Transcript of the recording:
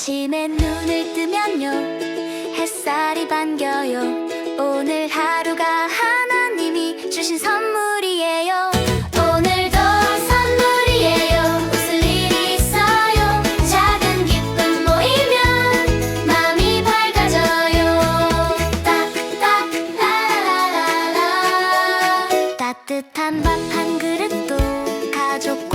아침에 눈을 뜨면요. 햇살이 반겨요. 따뜻한 밥 한 그릇도 가족